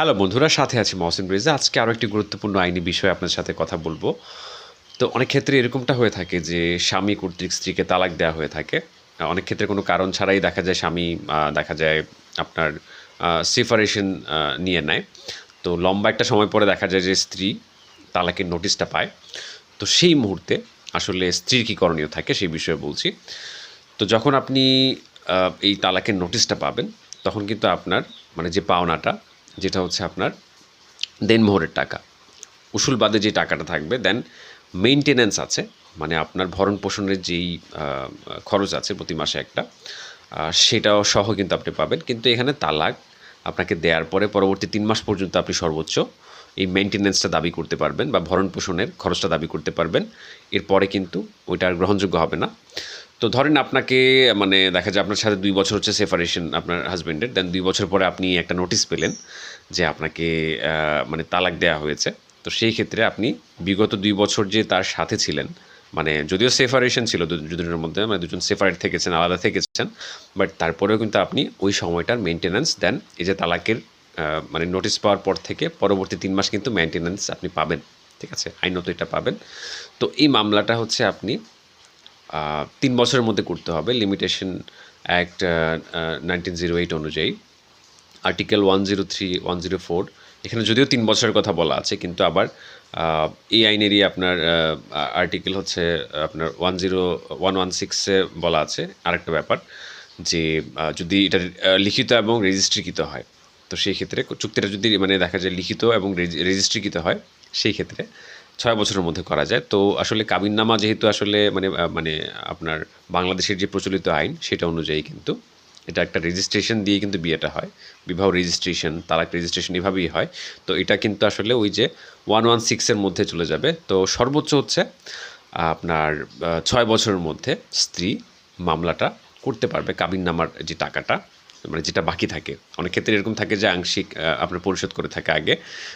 Hello বন্ধুরা, সাথে আছি মহসিন রেজা আজকে আরও একটি গুরুত্বপূর্ণ আইনি বিষয়ে আপনার সাথে কথা বলব। তো অনেক ক্ষেত্রে এরকমটা হয়ে থাকে যে, স্বামী কর্তৃক স্ত্রীকে তালাক দেওয়া হয়ে থাকে। অনেক ক্ষেত্রে কোনো কারণ ছাড়াই দেখা যায় স্বামী দেখা যায় আপনার সিফারেশন নিয়ে নেয়। তো লম্বা একটা সময় পরে দেখা যায় যে, স্ত্রী তালাকের নোটিশটা পায়। তো সেই মুহূর্তে আসলে স্ত্রীর কী করণীয় থাকে সেই বিষয়ে বলছি। তো যখন আপনি এই তালাকের নোটিশটা পাবেন, তখন কিন্তু আপনার মানে যে পাওনাটা যেটা হচ্ছে আপনার দেনমোহরের টাকা। উসুল বাদে যে টাকাটা থাকবে দেন মেইনটেনেন্স আছে মানে আপনার ভরণ পোষণের যেই খরচ আছে প্রতি মাসে একটা সেটাও সহ কিন্তু আপনি পাবেন। কিন্তু এখানে তালাক আপনাকে দেওয়ার পরে পরবর্তী তিন মাস পর্যন্ত আপনি সর্বোচ্চ এই মেনটেনেন্সটা দাবি করতে পারবেন বা ভরণ পোষণের খরচটা দাবি করতে পারবেন। এরপরে কিন্তু ওইটা আর গ্রহণযোগ্য হবে না। তো ধরেন আপনাকে মানে দেখা যায় আপনার সাথে দুই বছর হচ্ছে সেপারেশন আপনার হাজব্যান্ডের দেন দুই বছর পরে আপনি একটা নোটিশ পেলেন যে আপনাকে মানে তালাক দেওয়া হয়েছে। তো সেই ক্ষেত্রে আপনি বিগত দুই বছর যে তার সাথে ছিলেন মানে যদিও সেপারেশন ছিল দুজনের মধ্যে মানে দুজন সেপারেট থেকেছেন, আলাদা থেকেছেন বাট তারপরেও কিন্তু আপনি ওই সময়টার মেনটেন্যান্স দেন এই যে তালাকের মানে নোটিস পাওয়ার পর থেকে পরবর্তী তিন মাস কিন্তু মেনটেন্যান্স আপনি পাবেন, ঠিক আছে? আইনত এটা পাবেন। তো এই মামলাটা হচ্ছে আপনি তিন বছরের মধ্যে করতে হবে। Limitation act nineteen zero eight অনুযায়ী। Article one zero three one zero four এখানে যদিও তিন বছরের কথা বলা আছে, কিন্তু আবার এই আইনেরই আপনার আর্টিকেল হচ্ছে, আপনার ওয়ান জিরো ওয়ান ওয়ান সিক্সে বলা আছে। আরেকটা ব্যাপার যে যদি এটা লিখিত এবং রেজিস্ট্রিকৃত হয়, তো সেই ক্ষেত্রে চুক্তিটা যদি মানে দেখা যায় লিখিত এবং রেজি- রেজিস্ট্রিকৃত হয়, সেই ক্ষেত্রে ছয় বছরের মধ্যে করা যায়। তো আসলে কাবিননামা যেহেতু আসলে মানে মানে আপনার বাংলাদেশের যে প্রচলিত আইন সেটা অনুযায়ী কিন্তু এটা একটা রেজিস্ট্রেশন দিয়ে কিন্তু বিয়েটা হয়। বিবাহ রেজিস্ট্রেশন তালাক রেজিস্ট্রেশন এভাবেই হয়। তো এটা কিন্তু আসলে ওই যে ওয়ান ওয়ান সিক্সের মধ্যে চলে যাবে। তো সর্বোচ্চ হচ্ছে আপনার ছয় বছরের মধ্যে স্ত্রী মামলাটা করতে পারবে কাবিন নামার যে টাকাটা। মানে যেটা বাকি থাকে। অনেক ক্ষেত্রে এরকম থাকে যে আংশিক আপনার পরিশোধ করে থাকে আগে।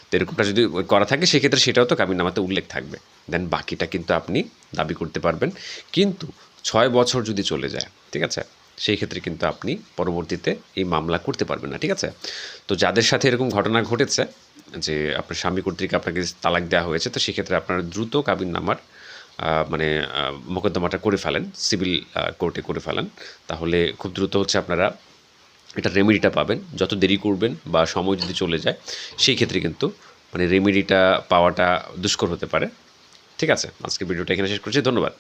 তো এরকমটা যদি করা থাকে, সেক্ষেত্রে সেটাও তো কাবিন নামাতে উল্লেখ থাকবে। দেন বাকিটা কিন্তু আপনি দাবি করতে পারবেন। কিন্তু ছয় বছর যদি চলে যায়, ঠিক আছে? সেই ক্ষেত্রে কিন্তু আপনি পরবর্তীতে এই মামলা করতে পারবেন না, ঠিক আছে? তো যাদের সাথে এরকম ঘটনা ঘটেছে, যে আপনার স্বামী কর্তৃক আপনাকে তালাক দেওয়া হয়েছে, তো সেক্ষেত্রে আপনার দ্রুত কাবিন নামার মানে মোকদ্দমাটা করে ফেলেন, সিভিল কোর্টে করে ফেলেন। তাহলে খুব দ্রুত হচ্ছে আপনারা এটা রেমেডিটা পাবেন। যত দেরি করবেন বা সময় যদি চলে যায়, সেই ক্ষেত্রে কিন্তু মানে রেমেডিটা পাওয়াটা দুষ্কর হতে পারে। ঠিক আছে? আজকে ভিডিওটা এখানে শেষ করছি। ধন্যবাদ।